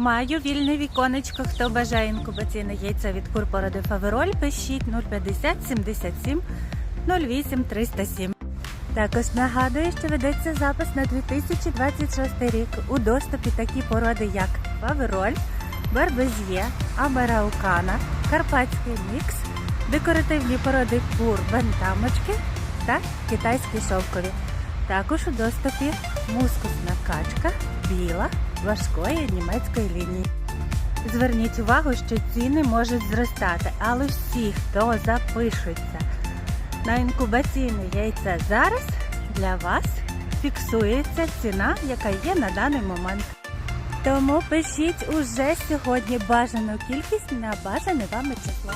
Маю вільне віконечко. Хто бажає інкубаційне яйця від кур породи Фавероль, пишіть 050 77 08 307. Також нагадую, що ведеться запис на 2026 рік. У доступі такі породи, як Фавероль, Барбез'є, Абараукана, Карпатський мікс, декоративні породи кур, бентамочки та китайські шовкові. Також у доступі мускусна качка, біла, важкої німецької лінії. Зверніть увагу, що ціни можуть зростати, але всі, хто запишеться на інкубаційне яйце зараз, для вас фіксується ціна, яка є на даний момент. Тому пишіть уже сьогодні бажану кількість на бажане вами число.